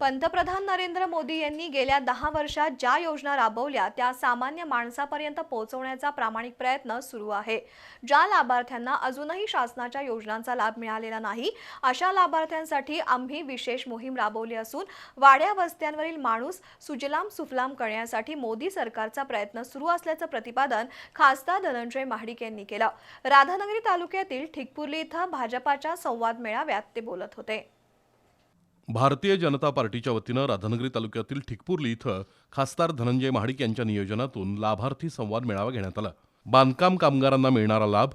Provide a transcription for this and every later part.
पंतप्रधान नरेंद्र मोदी यांनी गेल्या दहा वर्षात ज्या योजना राबवल्या त्या सामान्य माणसापर्यंत पोहोचवण्याचा प्रामाणिक प्रयत्न सुरू आहे. ज्या लाभार्थ्यांना अजूनही शासनाच्या योजनांचा लाभ मिळालेला नाही अशा लाभार्थ्यांसाठी आम्ही विशेष मोहीम राबवली असून वाड्या वस्त्यांवरील माणूस सुजलाम सुफलाम करण्यासाठी मोदी सरकारचा प्रयत्न सुरू असल्याचं प्रतिपादन खासदार धनंजय महाडिक यांनी केलं. राधानगरी तालुक्यातील ठिकपुर्ली इथं भाजपाच्या संवाद मेळाव्यात ते बोलत होते. भारतीय जनता पार्टीच्या वतीनं राधानगरी तालुक्यातील ठिकपुर्ली इथं खासदार धनंजय महाडिक यांच्या नियोजनातून लाभार्थी संवाद मेळावा घेण्यात आला. बांधकाम कामगारांना मिळणारा लाभ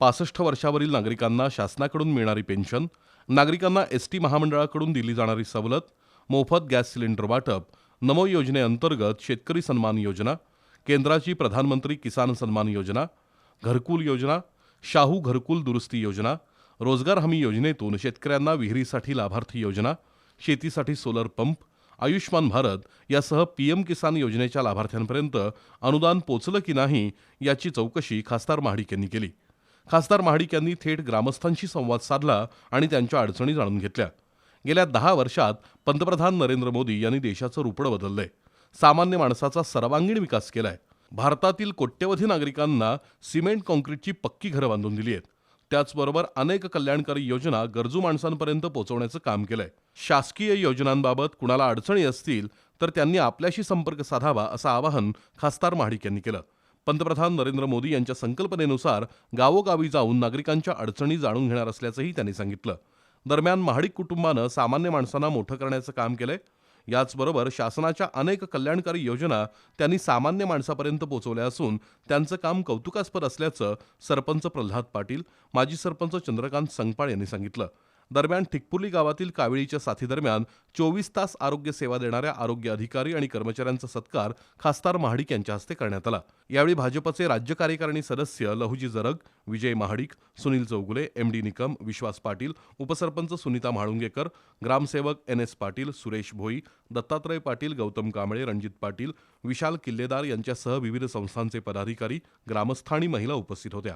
पासष्ट वर्षावरील नागरिकांना शासनाकडून मिळणारी पेन्शन नागरिकांना एस टी महामंडळाकडून दिली जाणारी सवलत मोफत गॅस सिलेंडर वाटप नमो योजनेअंतर्गत शेतकरी सन्मान योजना केंद्राची प्रधानमंत्री किसान सन्मान योजना घरकुल योजना शाहू घरकुल दुरुस्ती योजना रोजगार हमी योजनेतून शेतकऱ्यांना विहिरीसाठी लाभार्थी योजना शेतीसाठी सोलर पंप आयुष्मान भारत यासह पीएम किसान योजनेच्या लाभार्थ्यांपर्यंत अनुदान पोचलं की नाही याची चौकशी खासदार महाडिक यांनी केली. खासदार महाडिक यांनी थेट ग्रामस्थांशी संवाद साधला आणि त्यांच्या अडचणी जाणून घेतल्या. गेल्या दहा वर्षात पंतप्रधान नरेंद्र मोदी यांनी देशाचं रुपडं बदललंय. सामान्य माणसाचा सर्वांगीण विकास केलाय. भारतातील कोट्यवधी नागरिकांना सिमेंट काँक्रीटची पक्की घरं बांधून दिली आहेत. त्याचबरोबर अनेक कल्याणकारी योजना गरजू माणसांपर्यंत पोहोचवण्याचं काम केलंय. शासकीय योजनांबाबत कुणाला अडचणी असतील तर त्यांनी आपल्याशी संपर्क साधावा असं आवाहन खासदार महाडिक यांनी केलं. पंतप्रधान नरेंद्र मोदी यांच्या संकल्पनेनुसार गावोगावी जाऊन नागरिकांच्या अडचणी जाणून घेणार असल्याचंही त्यांनी सांगितलं. दरम्यान महाडिक कुटुंबानं सामान्य माणसांना मोठं करण्याचं काम केलंय. याचबरोबर शासनाच्या अनेक कल्याणकारी योजना त्यांनी सामान्य माणसापर्यंत पोहोचवल्या असून त्यांचं काम कौतुकास्पद असल्याचं सरपंच प्रल्हाद पाटील माजी सरपंच चंद्रकांत संगपाळ यांनी सांगितलं. दरम्यान ठिकपुर्ली गावातील कावेळीच्या साथीदरम्यान चोवीस तास आरोग्य सेवा देणाऱ्या आरोग्य अधिकारी आणि कर्मचाऱ्यांचा सत्कार खासदार महाडिक यांच्या हस्ते करण्यात आला. यावेळी भाजपचे राज्य कार्यकारिणी सदस्य लहुजी जरग विजय महाडिक सुनील चौगुले एम डी निकम विश्वास पाटील उपसरपंच सुनीता म्हाळुंगेकर ग्रामसेवक एन एस पाटील सुरेश भोई दत्तात्रय पाटील गौतम कांबळे रणजित पाटील विशाल किल्लेदार यांच्यासह विविध संस्थांचे पदाधिकारी ग्रामस्थ आणि महिला उपस्थित होत्या.